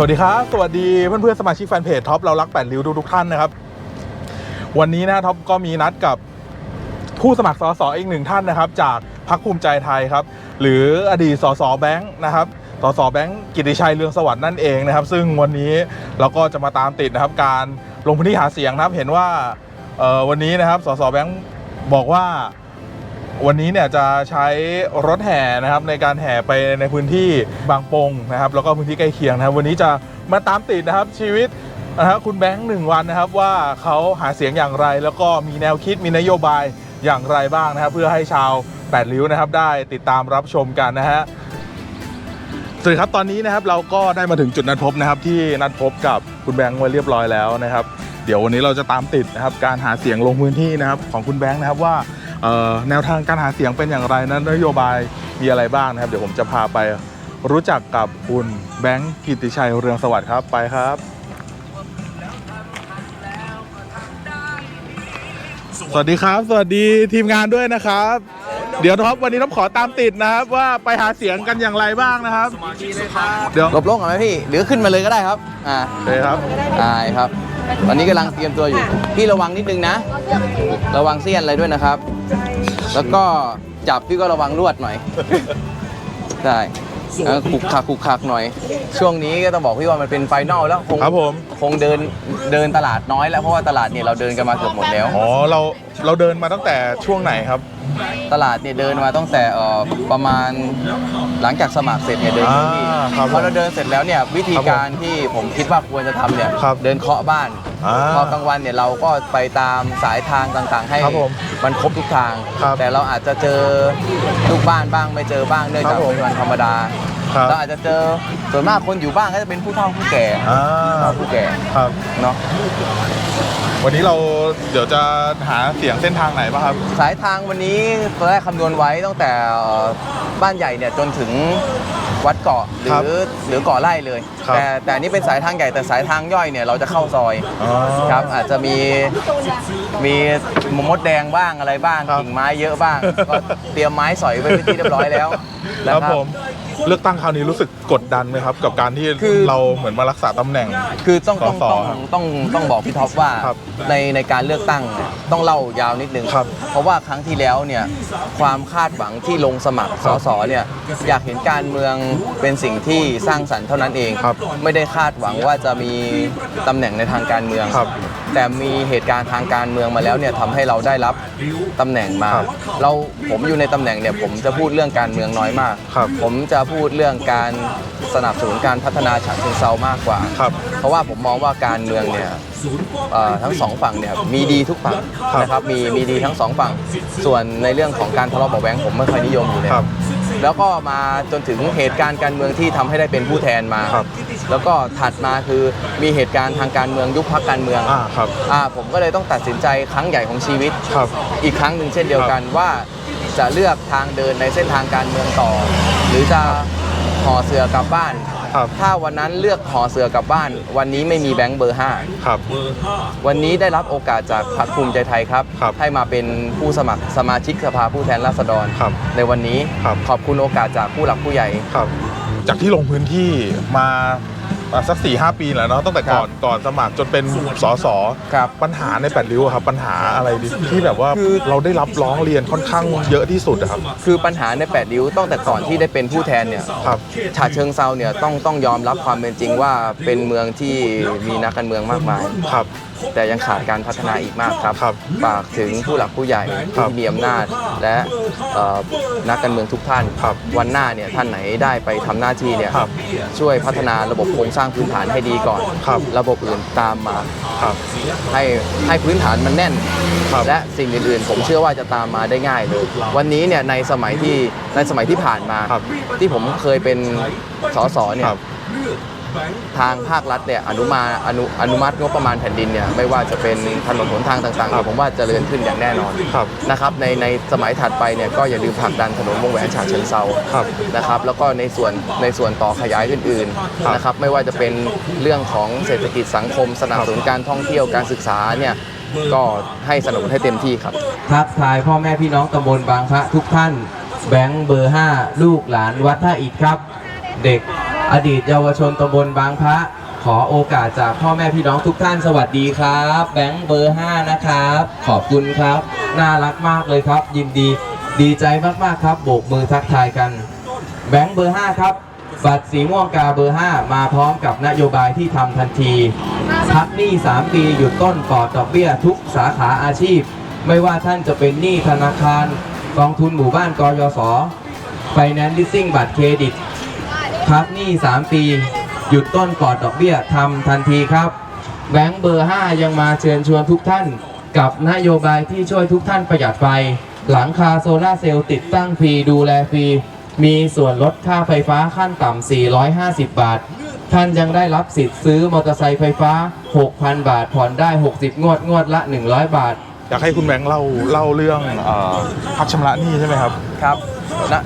สวัสดีครับ สวัสดีเพื่อนๆสมาชิกแฟนเพจท็อปเรารักแปดริ้วทุกๆท่านนะครับ วันนี้นะท็อปก็มีนัดกับผู้สมัครสสอีกหนึ่งท่านนะครับ จากพรรคภูมิใจไทยครับ หรืออดีตสสแบงค์นะครับสสแบงค์กิติชัยเรืองสวัสดิ์นั่นเองนะครับ ซึ่งวันนี้เราก็จะมาตามติดนะครับ การลงพื้นที่หาเสียงนะครับ เห็นว่าวันนี้นะครับสสแบงค์บอกว่า วันนี้เนี่ยจะใช้รถแห่นะครับในการแห่ไปในพื้นที่บางปงนะครับแล้วก็พื้นที่ใกล้เคียงนะครับ วันนี้จะมาตามติดนะครับชีวิตนะครับคุณแบงค์หนึ่งวันนะครับว่าเขาหาเสียงอย่างไร แล้วก็มีแนวคิดมีนโยบายอย่างไรบ้างนะครับ เพื่อให้ชาวแปดริ้วนะครับ ได้ติดตามรับชมกันนะฮะสวัสดีครับตอนนี้นะครับเราก็ได้มาถึงจุดนัดพบนะครับ ที่นัดพบกับคุณแบงค์ไว้เรียบร้อยแล้วนะครับ เดี๋ยววันนี้เราจะตามติดนะครับ การหาเสียงลงพื้นที่นะครับของคุณแบงค์นะครับว่า แนวทางการหาเสียงเป็นอย่างไรนะนโยบายมีอะไรบ้างนะครับ เดี๋ยวผมจะพาไปรู้จักกับคุณแบงค์กิติชัยเรืองสวัสดิ์ครับไปครับ สวัสดีครับ สวัสดีทีมงานด้วยนะครับ เดี๋ยวท็อปวันนี้ท็อปขอตามติดนะครับ ว่าไปหาเสียงกันอย่างไรบ้างนะครับ เดี๋ยวหลบลงก่อนไหมพี่ หรือขึ้นมาเลยก็ได้ครับ อ่าเลยครับ ได้ครับ ตอนนี้กำลังเตรียมตัวอยู่ พี่ระวังนิดนึงนะ ระวังเสี้ยนอะไรด้วยนะครับ แล้วก็จับพี่ก็ระวังลวดหน่อย ได้แล้วขุกขักขุกขักหน่อย ช่วงนี้ก็ต้องบอกพี่ว่ามันเป็นไฟนอลแล้วคงครับผม คงเดินเดินตลาดน้อยแล้วเพราะว่าตลาดเนี่ยเราเดินกันมาเกือบหมดแล้ว อ๋อเราเราเดินมาตั้งแต่ช่วงไหนครับ ตลาดเนี่ยเดินมาตั้งแต่เอ่อประมาณหลังจากสมัครเสร็จเนี่ยเดินอ่าที่ครับผมพอเราเดินเสร็จแล้วเนี่ยวิธีการที่ผมคิดว่าควรจะทำเนี่ยครับเดินเคาะบ้านอ่าพอกลางวันเนี่ยเราก็ไปตามสายทางต่างๆ ให้ครับผมมันครบทุกทาง ครับแต่เราอาจจะเจอลูกบ้านบ้างไม่เจอบ้างเนื่องครัจากบผม เป็นวันธรรมดา ครับ เราอาจจะเจอส่วนมากคนอยู่บ้านก็จะเป็นผู้เฒ่าผู้แก่อ่าผู้เฒ่าผู้แก่ครับ เนาะวันนี้เราเดี๋ยวจะหาเสียงเส้นทางไหนบ้างครับ สายทางวันนี้ตอนแรกคำนวณไว้ตั้งแต่เอ่อบ้านใหญ่เนี่ยจนถึงวัดเกาะหรืครัอบหรือเกาะไร่เลย ครับ แต่แต่อันนี่เป็นสายทางใหญ่แต่สายทางย่อยเนี่ยเราจะเข้าซอย อ๋อ ครับอาจจะมีมีมดแดงบ้างอะไรบ้างครับกิ่งไม้เยอะบ้าง ก็เตรียมไม้สอยไว้เป็นที่เรียบร้อยแล้วคนะรับครับผม เลือกตั้งคราวนี้รู้สึกกดดันไหมครับ กับการที่คือ เราเหมือนมารักษาตำแหน่ง คือต้องต้องสสต้องครับต้องต้องบอกพี่ท็อปว่าครับในในการเลือกตั้งเนี่ยต้องเล่ายาวนิดนึง ครับเพราะว่าครั้งที่แล้วเนี่ยความคาดหวังที่ลงสมัครคสรับสเนี่ยอยากเห็นการเมืองเป็นสิ่งที่สร้างสรรค์เท่านั้นเอง ครับไม่ได้คาดหวังว่าจะมีตำแหน่งในทางการเมือง ครับแต่มีเหตุการณ์ทางการเมืองมาแล้วเนี่ยทำให้เราได้รับตำแหน่งมา ครับเราผมอยู่ในตำแหน่งเนี่ยผมจะพูดเรื่องการเมืองน้อยมาก ครับ ผมจะพูดเรื่องการสนับสนุนการพัฒนาฉะเชิงเซามากกว่า ครับ เพราะว่าผมมองว่าการเมืองเนี่ยเอ่อทั้งสองฝั่งเนี่ยมีดีทุกฝั่งครับนะครับมีมีดีทั้งสองฝั่ง ส่วนในเรื่องของการทะเลาะเบาะแว้งผมไม่ค่อยนิยมอยู่แล้ครัวบแล้วก็มาจนถึงเหตุการณ์การเมืองที่ทำให้ได้เป็นผู้แทนมา ครับ แล้วก็ถัดมาคือมีเหตุการณ์ทางการเมืองยุบพักการเมือง อ่าครับ อ่าผมก็เลยต้องตัดสินใจครั้งใหญ่ของชีวิต ครับอีกครั้งหนึ่งเช่นเดียวกันว่า จะเลือกทางเดินในเส้นทางการเมืองต่อ หรือจะห่อเสือกลับบ้าน ครับ ถ้าวันนั้นเลือกห่อเสือกลับบ้าน วันนี้ไม่มีแบงค์เบอร์ ครับ 5 วันนี้ได้รับโอกาสจากพรรคภูมิใจไทยครับ ครับให้มาเป็นผู้สมัครสมาชิกสภาผู้แทนราษฎร ครับในวันนี้ครับ ขอบคุณโอกาสจากผู้หลักผู้ใหญ่ ครับ จากที่ลงพื้นที่มา อะสักสี่ห้าปีแล้วเนาะตั้งแต่ก่อนก่อนสมัครจนเป็นสสครับ ปัญหาในแปดริ้วอะครับปัญหาอะไรดิที่แบบว่าคือ เราได้รับร้องเรียนค่อนข้างเยอะที่สุดอะครับคือปัญหาใน8ริ้วตั้งแต่ก่อนที่ได้เป็นผู้แทนเนี่ยครับ ฉะเชิงเซาเนี่ยต้องต้องยอมรับความเป็นจริงว่าเป็นเมืองที่มีนักการเมืองมากมาย ครับ แต่ยังขาดการพัฒนาอีกมากครับครับฝากถึงผู้หลักผู้ใหญ่ครัผู้บมีอำนาจและเอ่อนักการเมืองทุกท่านครับวันหน้าเนี่ยท่านไหนได้ไปทำหน้าที่เนี่ยครับ ช่วยพัฒนาระบบโครงสร้างพื้นฐานให้ดีก่อนครับระบบอื่นตามมาครับ ให้ให้พื้นฐานมันแน่น ครับและสิ่งอื่นๆ ผมเชื่อว่าจะตามมาได้ง่ายเลย วันนี้เนี่ยในสมัยที่ในสมัยที่ผ่านมา ครับที่ผมเคยเป็นสสเนี่คยรับ ทางภาครัฐเนี่ยอนุมาอนุอนุมัติงบประมาณแผ่นดินเนี่ยไม่ว่าจะเป็นถนนหนทางต่างๆครับเนี่ยผมว่าเจริญขึ้นอย่างแน่นอนครับนะครับในในสมัยถัดไปเนี่ยก็อย่าลืมผลักดันถนนวงแหวนฉะเชิงเซาครับนะครับแล้วก็ในส่วนในส่วนต่อขยายอื่นครับๆนะครับไม่ว่าจะเป็นเรื่องของเศรษฐกิจสังคมสนับสนุนการท่องเที่ยวการศึกษาเนี่ยก็ให้สนับสนุนให้เต็มที่ครับทักทายพ่อแม่พี่น้องตำบลบางพระทุกท่าน แบงค์เบอร์ 5 ลูกหลานวัดท่าอิฐครับ เด็ก อดีตเยาวชนตำบลบางพระขอโอกาสจากพ่อแม่พี่น้องทุกท่านสวัสดีครับ แบงค์เบอร์ 5 นะครับ ขอบคุณครับ น่ารักมากเลยครับ ยินดีดีใจมากๆครับโบกมือทักทายกัน แบงค์เบอร์ 5 ครับบัตรสีม่วงกาเบอร์ 5 มาพร้อมกับนโยบายที่ทำทันที พักหนี้ 3 ปีหยุดต้นปลอดดอกเบี้ยทุกสาขาอาชีพ ไม่ว่าท่านจะเป็นหนี้ธนาคาร กองทุนหมู่บ้านกยศไฟแนนซ์ลิสซิ่งบัตรเครดิต พักหนี้3 ปี หยุดต้นปลอดดอกเบี้ยทำทันทีครับ แบงค์เบอร์ 5 ยังมาเชิญชวนทุกท่าน กับนโยบายที่ช่วยทุกท่านประหยัดไฟ หลังคาโซลาร์เซลล์ติดตั้งฟรีดูแลฟรี มีส่วนลดค่าไฟฟ้าขั้นต่ำ 450 บาท ท่านยังได้รับสิทธิ์ซื้อมอเตอร์ไซค์ไฟฟ้า 6,000 บาท ผ่อนได้ 60 งวดงวดละ 100 บาทอยากให้คุณแบงค์เล่าเล่าเรื่องเอ่อพักชำระหนี้ใช่ไหมครับ ครับนะ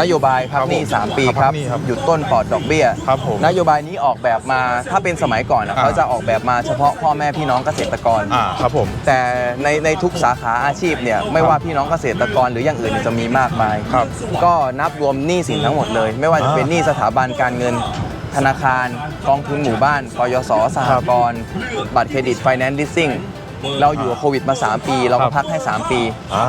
นโยบายพักหนี้ครับผม3ปีพักครับหนี้ครับหยุดต้นปลอดดอกเบี้ย ครับผมนโยบายนี้ออกแบบมาถ้าเป็นสมัยก่อนนะอ่า เขาจะออกแบบมาเฉพาะพ่อแม่พี่น้องเกษตรกร อ่าครับผม แต่ในในทุกสาขาอาชีพเนี่ยไม่ว่าพี่น้องเกษตรกรหรืออย่างอื่นเนยจะมีมากมาย ครับก็นับรวมหนี้สินทั้งหมดเลย ไม่ว่าจะเป็นอ่าหนี้สถาบันการเงิน ธนาคาร กองทุนหมู่บ้านกยศสหกรณ์บัตรเครดิตไฟแนนซ์ลิสซิ่ง เราอยู่กับโควิดมา 3 ปี เราครัก็บพักให้ 3 ปี อ่า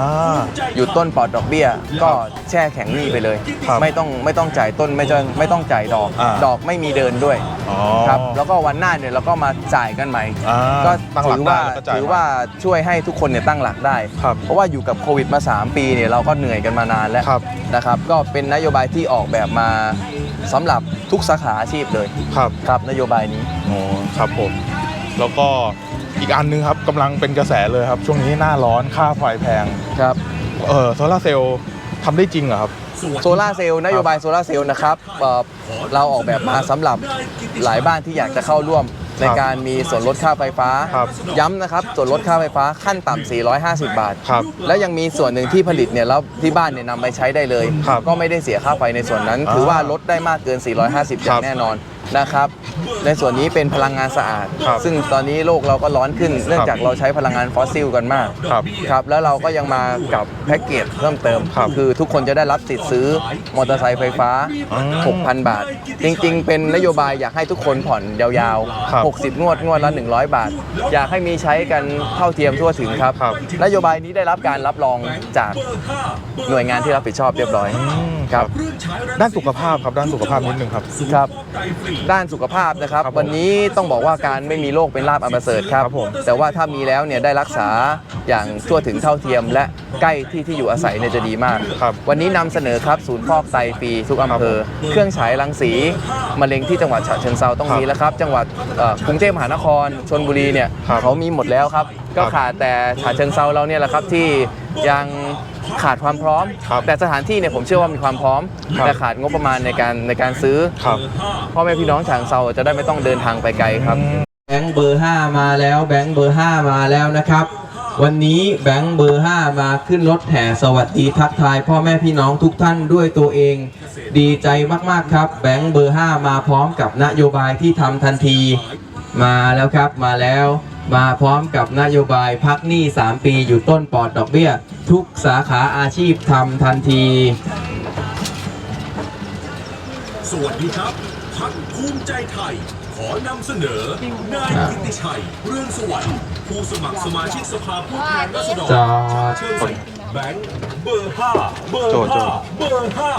หยุดต้นปลอดดอกเบี้ย ก็แช่แข็งหนี้ไปเลย ครับไม่ต้องไม่ต้องจ่ายต้นไม่ต้องไม่ต้องจ่ายดอก อ่า ดอกไม่มีเดินด้วยอ๋อ ครับแล้วก็วันหน้าเนี่ยเราก็มาจ่ายกันใหม่ อ่าก็ตั้งหลัถืกอได้ว่าแล้วก็จ่ายถือว่าช่วยให้ทุกคนเนี่ยตั้งหลักได้ ครับเพราะว่าอยู่กับโควิดมา 3 ปีเนี่ยเราก็เหนื่อยกันมานานแล้วครับ นะครับ ก็เป็นนโยบายที่ออกแบบมาสำหรับทุกสาขาอาชีพเลยครับ ครับนโยบายนี้ อ๋อครับผม แล้วก็ อีกอันนึงครับกำลังเป็นกระแสเลยครับ ช่วงนี้หน้าร้อนค่าไฟแพงครับ เออโซลาร์เซลล์ทำได้จริงเหรอครับ โซลาร์เซลล์นโยบายโซลาร์เซลล์นะครับเอ่อเราออกแบบมาสำหรับหลายบ้านที่อยากจะเข้าร่วมในการมีส่วนลดค่าไฟฟ้า ครับย้ำนะครับ ส่วนลดค่าไฟฟ้าขั้นต่ำ450 บาท ครับ แล้วยังมีส่วนหนึ่งที่ผลิตเนี่ยแล้วที่บ้านเนี่ยนำไปใช้ได้เลย ครับก็ไม่ได้เสียค่าไฟในส่วนนั้นอ่าถือว่าลดได้มากเกิน 450อคย่ารังบแน่นอน นะครับ ในส่วนนี้เป็นพลังงานสะอาด ครับซึ่งตอนนี้โลกเราก็ร้อนขึ้น เนื่องจากเราใช้พลังงานฟอสซิลกันมากครับครับ แล้วเราก็ยังมากับแพ็กเกจเพิ่มเติมครับคือทุกคนจะได้รับสิทธิ์ซื้อมอเตอร์ไซค์ไฟฟ้า อืม6,000 บาท จริงๆ เป็นนโยบายอยากให้ทุกคนผ่อนยาวครับ ๆ 60 งวดงวดละ 100 บาท อยากให้มีใช้กันเท่าเทียมทั่วถึงครับ ครับ นโยบายนี้ได้รับการรับรองจากหน่วยงานที่รับผิดชอบเรียบร้อย อืมครับ ด้านสุขภาพครับด้านสุขภาพนิดนึงครับ ครับด้านสุขภาพนะครับครับผมวันนี้ต้องบอกว่าการไม่มีโรคเป็นลาบอันประเสริฐครับครับผมแต่ว่าถ้ามีแล้วเนี่ยได้รักษาอย่างทั่วถึงเท่าเทียม และใกล้ที่ที่อยู่อาศัยเนี่ยจะดีมากครับวันนี้นำเสนอครับศูนย์ฟอกไตฟรีทุกอำเภอ เครื่องฉายรังสีมะเร็งที่จังหวัดฉะเชิงเซาต้องมีแล้วครับ จังหวัดเอ่อกรุงเทพมหานครชนบุรีเนี่ยครับเขามีหมดแล้วครับ ก็ครับขาดแต่ฉะเชิงเซาเราเนี่ยแหละครับที่ยังขาดความพร้อม ครับแต่สถานที่เนี่ยผมเชื่อว่ามีความพร้อม ครับแต่ขาดงบประมาณในการในการซื้อครับ พ่อแม่พี่น้องฉางเซาจะได้ไม่ต้องเดินทางไปไกลครับอืมแบงค์เบอร์ 5 มาแล้ว แบงค์เบอร์ 5 มาแล้วนะครับ วันนี้แบงค์เบอร์ 5 มาขึ้นรถแห่สวัสดีทักทาย พ่อแม่พี่น้องทุกท่านด้วยตัวเอง ดีใจมากๆครับ แบงค์เบอร์ 5 มาพร้อมกับนโยบายที่ทำทันที มาแล้วครับมาแล้ว มาพร้อมกับนโยบายพักหนี้ 3 ปีอยู่ต้นปลอดดอกเบี้ย ทุกสาขาอาชีพทำทันที สวัสดีครับพักภูมิใจไทย ขอนำเสนอนายกิติชัย เรื่องสวัสดิ์ผู้สมัครสมาชิกสภาผู้แทนราษฎรจอดเชิญใส่ แบงค์เบอร์ห้าเบอร์โจโจห้าเบอร์ห้า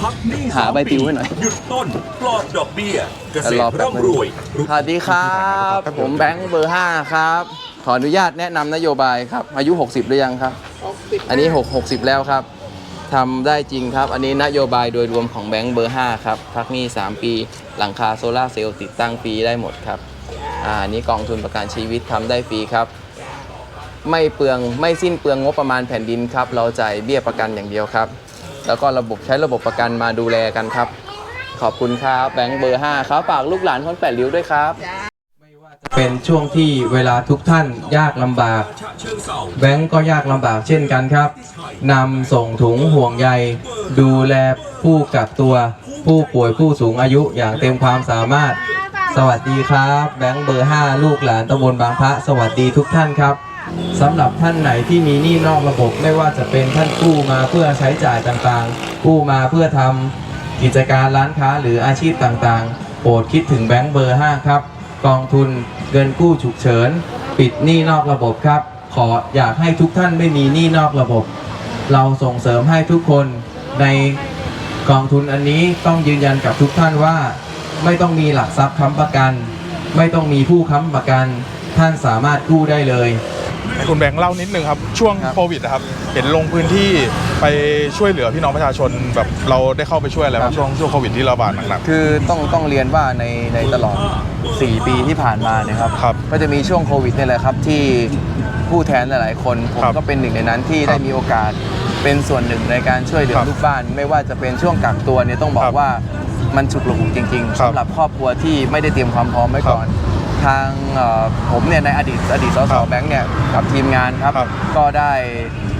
พักหนี้หาใบปลิวให้หน่อย หยุดต้นปลอดดอกเบี้ย เกษตรรอแป๊บนึงร่ำรวย สวัสดีครับผมแบงค์เบอร์ 5 ครับ ขออนุญาตแนะนำนโยบายครับ อายุ 60 หรือยังครับ อันนี้ 6 60 แล้วครับทำได้จริงครับ อันนี้นโยบายโดยรวมของแบงค์เบอร์ 5 ครับ พักหนี้ 3 ปี หลังคาโซลาร์เซลล์ติดตั้งฟรีได้หมดครับ อ่าอันนี้กองทุนประกันชีวิตทำได้ฟรีครับ ไม่เปลืองไม่สิ้นเปลืองงบประมาณแผ่นดินครับ เราจ่ายเบี้ยประกันอย่างเดียวครับ แล้วก็ระบบใช้ระบบประกันมาดูแลกันครับ ขอบคุณครับแบงค์เบอร์5ครับฝากลูกหลานคนแปดริ้วด้วยครับเป็นช่วงที่เวลาทุกท่านยากลำบากฉะเชิงเซาแบงก์ก็ยากลำบากเช่นกันครับนำส่งถุงห่วงใย ดูแลผู้กักตัว ผู้ป่วยผู้สูงอายุอย่างเต็มความสามารถ สวัสดีครับ แบงค์เบอร์ 5 ลูกหลานตำบลบางพระ สวัสดีทุกท่านครับ สำหรับท่านไหนที่มีหนี้นอกระบบไม่ว่าจะเป็นท่านกู้มาเพื่อใช้จ่ายต่างๆ กู้มาเพื่อทำกิจการร้านค้าหรืออาชีพต่างๆ โปรดคิดถึงแบงก์เบอร์ 5 ครับ กองทุนเงินกู้ฉุกเฉิน ปิดหนี้นอกระบบครับ ขออยากให้ทุกท่านไม่มีหนี้นอกระบบ เราส่งเสริมให้ทุกคนในกองทุนอันนี้ต้องยืนยันกับทุกท่านว่า ไม่ต้องมีหลักทรัพย์ค้ำประกัน ไม่ต้องมีผู้ค้ำประกัน ท่านสามารถกู้ได้เลย ให้คุณแบงค์เล่านิดนึงครับ ช่วงครับโควิดนะครับ เห็นลงพื้นที่ไปช่วยเหลือพี่น้องประชาชนแบบเราได้เข้าไปช่วยอะไรบ้างช่วงช่วงโควิดที่ระบาดหนัก คือต้องต้องเรียนว่าในในตลอด 4 ปีที่ผ่านมาเนี่ยครับครับก็จะมีช่วงโควิดเนี่ยแหละครับที่ผู้แทนหลายๆคนผมครับก็เป็นหนึ่งในนั้นที่ครับได้มีโอกาสเป็นส่วนหนึ่งในการช่วยเหลือครับลูกบ้าน ไม่ว่าจะเป็นช่วงกักตัวเนี่ยต้องบอคกรับว่ามันฉุกละหุกจริงๆครับสำหรับครอบครัวที่ไม่ได้เตรียมความพร้อมไว้ก่อน ทางเอ่อผมเนี่ยในอดีตอดีตสสครับแบงค์เนี่ยกับทีมงานครับ ครับก็ได้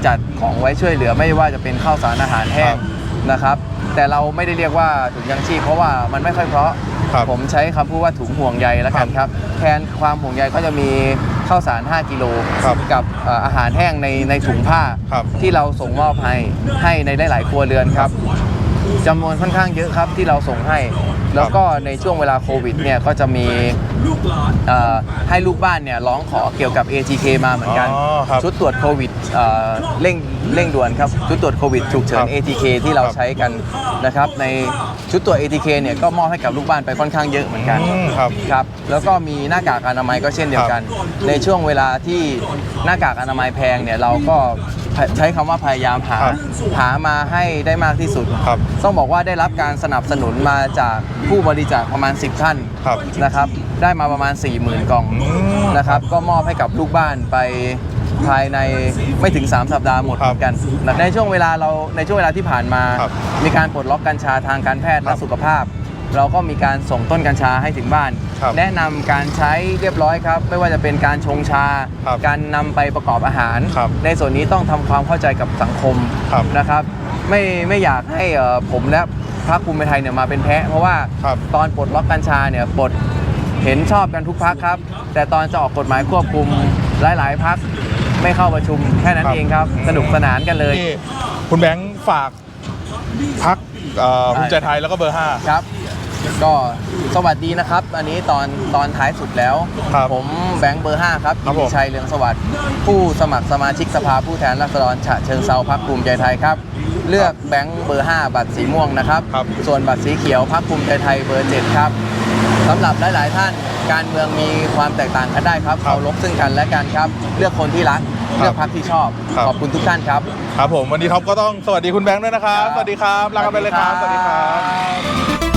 จัดของไว้ช่วยเหลือไม่ว่าจะเป็นข้าวสารอาหารแห้งครับนะครับ แต่เราไม่ได้เรียกว่าถุงยังชีพเพราะว่ามันไม่ค่อยเพราะ ครับผมใช้คำพูดว่าถุงห่วงใยแล้วกันครับ แทนความห่วงใยก็จะมีข้าวสาร 5 กิโลครับกับเอ่ออาหารแห้งในในถุงผ้า ครับ ที่เราส่งมอบให้ให้ในหลายๆครัวเรือนครับ จำนวนค่อนข้างเยอะครับที่เราส่งให้ แล้วก็ในช่วงเวลาโควิดเนี่ยก็จะมีเอ่อให้ลูกบ้านเนี่ยร้องขอเกี่ยวกับ ATK มาเหมือนกัน อ๋อครับ ชุดตรวจโควิดเอ่อเร่ง เร่งด่วนครับชุดตรวจโควิดฉุกเฉิครันบ ATK ที่เราครับใช้กันนะครับในชุดตรวจ ATK เนี่ยก็มอบให้กับลูกบ้านไปค่อนข้างเยอะเหมือนกันอืมครับ ครับแล้วก็มีหน้ากากอนามัยก็เช่นเดียวกัน ในช่วงเวลาที่หน้ากากอนามัยแพงเนี่ยเราก็ใช้คำว่าพยายามหาครับหามาให้ได้มากที่สุด ครับ ต้องบอกว่าได้รับการสนับสนุนมาจากผู้บริจาคประมาณ 10 ท่าน ครับ นะครับได้มาประมาณ 40,000 กล่องอืมนะครับ ก็มอบให้กับลูกบ้านไป ภายในไม่ถึง 3 สัปดาห์หมดครับเหมือนกันนะในช่วงเวลาเราในช่วงเวลาที่ผ่านมาครับมีการปลดล็อกกัญชาทางการแพทย์ครัและบสุขภาพ เราก็มีการส่งต้นกัญชาให้ถึงบ้านครับแนะนำการใช้เรียบร้อยครับ ไม่ว่าจะเป็นการชงชาครับการนำไปประกอบอาหารครับในส่วนนี้ต้องทำความเข้าใจกับสังคมครับนะครับ ไม่ไม่อยากให้เอ่อผมและพรรคภูมิใจไทยเนี่ยมาเป็นแพะเพราะว่าครับตอนปลดล็อกกัญชาเนี่ยปลดเห็นชอบกันทุกพักครับ แต่ตอนจะออกกฎหมายควบคุมหลาย ๆพัก ไม่เข้าประชุมแค่นั้นครับเองครับ สนุกสนานกันเลย นี่คุณแบงค์ฝากพักภูมิใจไทยแล้วก็เบอร์ห้าครับ ก็สวัสดีนะครับ อันนี้ตอนตอนท้ายสุดแล้ว ครับผมแบงค์เบอร์ 5 ครับครับผม ชัยเรืองสวัสดิ์ผู้สมัครสมาชิกสภาผู้แทนราษฎรฉะเชิงเซาพักภูมิใจไทยครับ เลือกแบงค์เบอร์ 5 บัตรสีม่วงนะครับ ครับ ส่วนบัตรสีเขียวพักภูมิใจไทยเบอร์ 7 ครับ สำหรับหลาย ๆ ท่าน การเมืองมีความแตกต่างกันได้ครับครับเคารพซึ่งกันและกันครับ เลือกคนที่รักครับเลือกพรรคที่ชอบ ครับ ขอบคุณทุกท่านครับ ครับผมวันนี้ท็อปก็ต้องสวัสดีคุณแบงค์ด้วยนะครับครับสวัสดีครับลากันไปเลยครับ สวัสดีครับ